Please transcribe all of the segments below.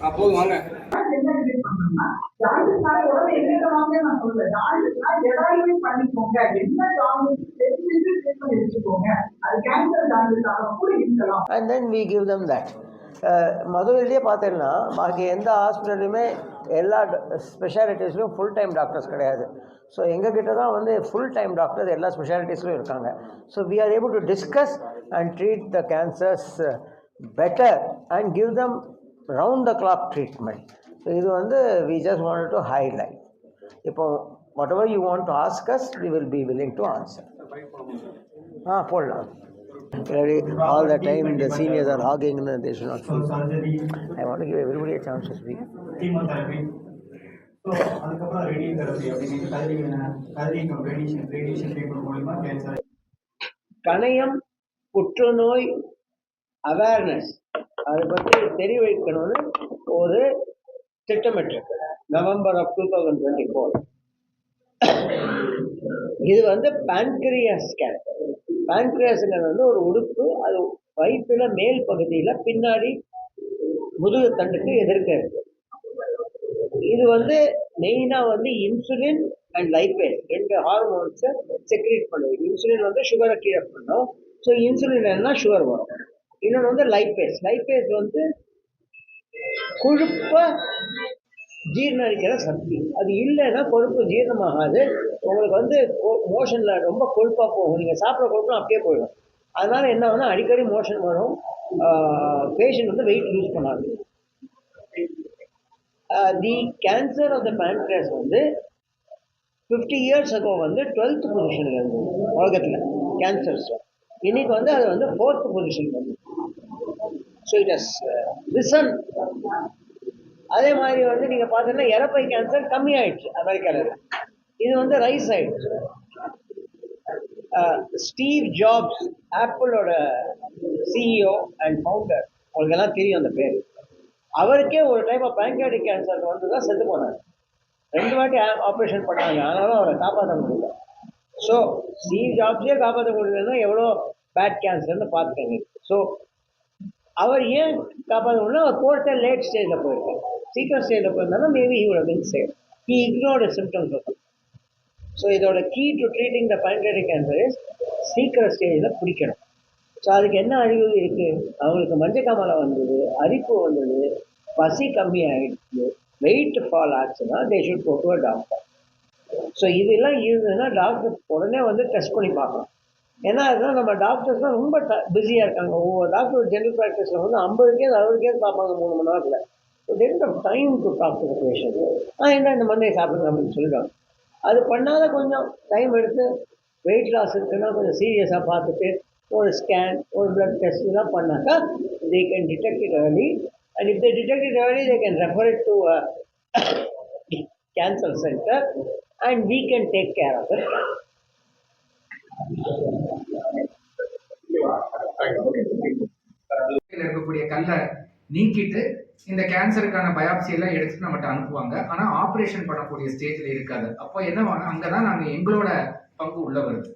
ஜாயின்ட்னா வாங்க. பண்ணிக்கோங்க என்ன அது கேன்சர் கூட இருக்கலாம் and then we give them that மதுரையிலேயே பார்த்தீங்கன்னா பாக்கி எந்த ஹாஸ்பிட்டல்லையுமே எல்லா ஸ்பெஷாலிட்டிஸ்லையும் ஃபுல் டைம் டாக்டர்ஸ் கிடையாது. ஸோ எங்ககிட்ட தான் வந்து ஃபுல் டைம் டாக்டர்ஸ் எல்லா ஸ்பெஷாலிட்டிஸ்லையும் இருக்காங்க. So we are able to discuss and treat the cancers better and give them round the clock treatment so இது வந்து we just want to highlight இப்போ whatever you want to ask us we will be willing to answer ஆ போடலாம். All the time the seniors are hogging and they should not So I want to give everybody a chance to speak. So அதுக்கப்புறம் radio therapy அப்படின்னு கதிரிக்கும் radiation radiation treatment மூலிமா cancer கணையம் புற்றுநோய் awareness அதை பற்றி தெரிய வைக்கணும்னு ஒரு திட்டமிட்டிருக்கு. November of two thousand twenty four இது வந்து பேன்கிரியாஸ் கேன்சர் பேங்க்ரியாஸுங்கிறது வந்து ஒரு உறுப்பு அது வயிற்றுல மேல் பகுதியில் பின்னாடி முதுகு தண்டுக்கு எதிர்க்க இருக்கு. இது வந்து மெயினாக வந்து இன்சுலின் அண்ட் லைப்பேஸ் ரெண்டு ஹார்மோன்ஸை செக்ரேட் பண்ணுது. இன்சுலின் வந்து சுகரை கீழே பண்ணும். ஸோ இன்சுலின் என்ன சுகர் வரும். இன்னொன்று வந்து லைப்பேஸ் லைப்பேஸ் வந்து கொழுப்பை ஜீரணரிக்கிற சக்தி. அது இல்லைன்னா கொழுப்பு ஜீரணமாகாது. உங்களுக்கு வந்து மோஷனில் ரொம்ப கொழுப்பாக போகும். நீங்கள் சாப்பிட்ற கொழுப்புலாம் அப்படியே போயிடும். அதனால் என்ன ஆகும்னா அடிக்கடி மோஷன் வரும். பேஷண்ட் வந்து வெயிட் லூஸ் பண்ணாது. The cancer of the pancreas வந்து ஃபிஃப்டி இயர்ஸ் அகோ வந்து டுவெல்த் பொசிஷனில் இருந்தது உலகத்தில் கேன்சர்ஸ் இன்னைக்கு வந்து அது வந்து ஃபோர்த் பொசிஷன் வந்து ஸோ இட் ஹஸ் ரிசன் அதே மாதிரி வந்து நீங்கள் பார்த்தீங்கன்னா இறப்பை கேன்சர் கம்மியாயிடுச்சு அமெரிக்காவில் இது வந்து ரைஸ் ஆயிடுச்சு. ஸ்டீவ் ஜாப்ஸ் ஆப்பிளோட சிஇஓ அண்ட் ஃபவுண்டர் உங்களுக்கு எல்லாம் தெரியும் அந்த பேர். அவருக்கே ஒரு டைம் பேங்காட்டிக் கேன்சர் வந்து தான் செத்து போனார். ரெண்டு வாட்டி ஆப்ரேஷன் பண்ணாங்க. ஆனாலும் அவரை காப்பாற்ற முடியல. ஸோ ஸ்டீவ் ஜாப்ஸே காப்பாற்ற முடியலன்னா எவ்வளோ பேட் கேன்சர்னு பார்த்துக்கங்க. ஸோ அவர் ஏன் காப்பாற்ற முடியல? அவர் கோர்ட்டை லேட் ஸ்டேஜில் போயிருக்காரு சீக்கிரம் ஸ்டேஜில் போயிருந்தாலும் maybe he would have been saved. He ignored so இதோட key to treating the pancreatic cancer is சீக்கிரம் ஸ்டேஜில் பிடிக்கணும். ஸோ அதுக்கு என்ன அறிகுறி இருக்குது அவங்களுக்கு மஞ்சக்காமலை வந்தது அரிப்பு வந்தது பசி கம்மியாகிடுச்சு வெயிட் ஃபால் ஆச்சுன்னா they should go doctor so இதெல்லாம் இருந்ததுன்னா டாக்டர் உடனே வந்து டெஸ்ட் பண்ணி பார்க்கலாம் ஏன்னா அதெல்லாம் நம்ம டாக்டர்ஸ்லாம் ரொம்ப பிஸியாக இருக்காங்க. ஒவ்வொரு டாக்டர் ஜென்ரல் ப்ராக்டிஸில் வந்து ஐம்பது கேஸ் அறுபது கேஸ் பார்ப்பாங்க மூணு மணி நேரத்தில். So of time to talk to patient ah என்ன இந்த மந்தையை சாப்பிடுங்க அப்படின்னு சொல்லிடுவாங்க அது பண்ணாத கொஞ்சம் டைம் எடுத்து வெயிட் லாஸ் இருக்குன்னா கொஞ்சம் சீரியஸாக பார்த்துட்டு ஒரு ஸ்கேன் ஒரு பிளட் டெஸ்ட் இதெல்லாம் பண்ணாக்கா they can detect it early. And if they detect it early they can refer it to a cancer center and we can take care of it. இதுல இருக்கக்கூடிய கல்லை நீக்கிட்டு இந்த கேன்சருக்கான பயாப்சி எல்லாம் எடுத்துட்டு நம்மகிட்ட அனுப்புவாங்க. ஆனால் ஆப்ரேஷன் பண்ணக்கூடிய ஸ்டேஜில் இருக்காது. அப்போ என்ன அங்கே தான் நாங்கள் எங்களோட பங்கு உள்ள வருது.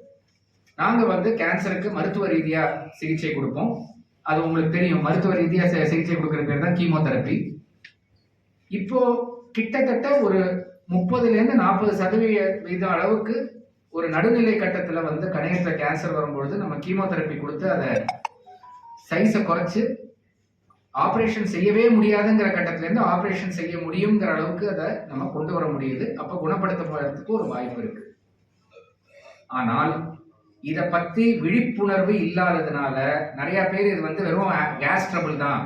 நாங்கள் வந்து கேன்சருக்கு மருத்துவ ரீதியாக சிகிச்சை கொடுப்போம். அது உங்களுக்கு தெரியும். மருத்துவ ரீதியாக சிகிச்சை கொடுக்குற பேர் தான் கீமோதெரப்பி இப்போ கிட்டத்தட்ட ஒரு முப்பதுலேருந்து நாற்பது சதவீத அளவுக்கு ஒரு நடுநிலை கட்டத்தில் வந்து கணையத்துல கேன்சர் வரும்பொழுது நம்ம கீமோதெரப்பி கொடுத்து அதை சைஸை குறைச்சி ஆப்ரேஷன் செய்யவே முடியாதுங்கிற கட்டத்திலேருந்து ஆப்ரேஷன் செய்ய முடியுங்கிற அளவுக்கு அதை நம்ம கொண்டு வர முடியுது. அப்போ குணப்படுத்தப்படுறதுக்கு ஒரு வாய்ப்பு இருக்கு. ஆனால் இதை பற்றி விழிப்புணர்வு இல்லாததுனால நிறைய பேர் இது வந்து வெறும் கேஸ் ட்ரபிள் தான்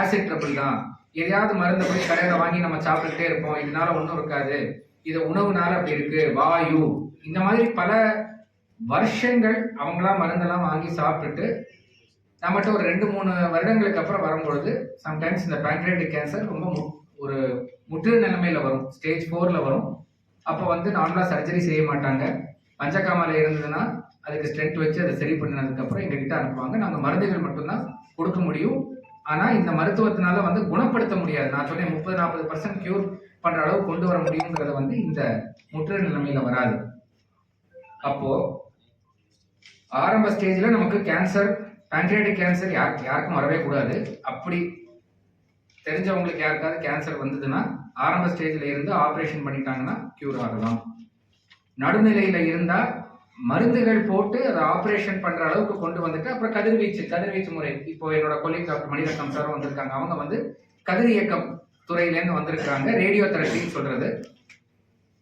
ஆசிட் ட்ரபிள் தான். எதையாவது மருந்து போய் கடையில் வாங்கி நம்ம சாப்பிட்டுட்டே இருப்போம். இதனால ஒன்றும் இருக்காது. இதை உணவுனால அப்படி இருக்கு. வாயு. இந்த மாதிரி பல வருஷங்கள் அவங்களாம் மருந்தெல்லாம் வாங்கி சாப்பிட்டுட்டு நம்மகிட்ட ஒரு ரெண்டு மூணு வருடங்களுக்கு அப்புறம் வரும்பொழுது சம்டைம்ஸ் இந்த பேங்க்ரேட்டிக் கேன்சர் ரொம்ப மு- ஒரு முற்று நிலைமையில வரும். ஸ்டேஜ் ஃபோர்ல வரும். அப்போ வந்து நார்மலாக சர்ஜரி செய்ய மாட்டாங்க. மஞ்சக்காமலை இருந்ததுன்னா அதுக்கு ஸ்ட்ரென்த் வச்சு அதை சரி பண்ணினதுக்கப்புறம் எங்ககிட்ட அனுப்புவாங்க. நாங்கள் மருந்துகள் மட்டும்தான் கொடுக்க முடியும். ஆனால் இந்த மருத்துவத்தினால வந்து குணப்படுத்த முடியாது. நான் சொன்னேன் முப்பது நாற்பது பர்சன்ட் க்யூர் பண்ணுற அளவு கொண்டு வர முடியுங்கிறத வந்து இந்த முற்று நிலைமையில வராது. அப்போ ஆரம்ப ஸ்டேஜில் நமக்கு கேன்சர் pancreatic கேன்சர் யாருக்கு யாருக்கும் வரவே கூடாது. அப்படி தெரிஞ்சவங்களுக்கு யாருக்காவது கேன்சர் வந்ததுன்னா ஆரம்ப ஸ்டேஜில் இருந்து ஆப்ரேஷன் பண்ணிட்டாங்கன்னா க்யூர் ஆகலாம். நடுநிலையில் இருந்தால் மருந்துகள் போட்டு அதை ஆப்ரேஷன் பண்ணுற அளவுக்கு கொண்டு வந்துட்டு அப்புறம் கதிர்வீச்சு கதிர்வீச்சு முறை. இப்போ என்னோட கொலீக் டாக்டர் மணிரத்னம் சாரும் வந்திருக்காங்க. அவங்க வந்து கதிர் இயக்கம் துறையிலேருந்து வந்திருக்காங்க. ரேடியோ தெரப்பின்னு சொல்கிறது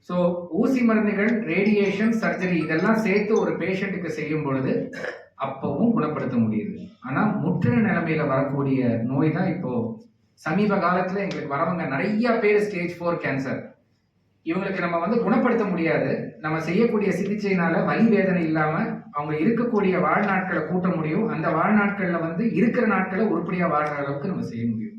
ஸோ ஊசி மருந்துகள் ரேடியேஷன் சர்ஜரி இதெல்லாம் சேர்த்து ஒரு பேஷண்ட்டுக்கு செய்யும் பொழுது அப்பவும் குணப்படுத்த முடியுது. ஆனா முற்றின நிலைமையில வரக்கூடிய நோய் தான் இப்போ சமீப காலத்துல எங்களுக்கு வரவங்க நிறைய பேர் ஸ்டேஜ் ஃபோர் கேன்சர் இவங்களுக்கு நம்ம வந்து குணப்படுத்த முடியாது. நம்ம செய்யக்கூடிய சிகிச்சையினால வலி வேதனை இல்லாம அவங்க இருக்கக்கூடிய வாழ்நாட்களை கூட்ட முடியும். அந்த வாழ்நாட்கள்ல வந்து இருக்கிற நாட்களை உருப்படியா வாழ்ற அளவுக்கு நம்ம செய்ய முடியும்.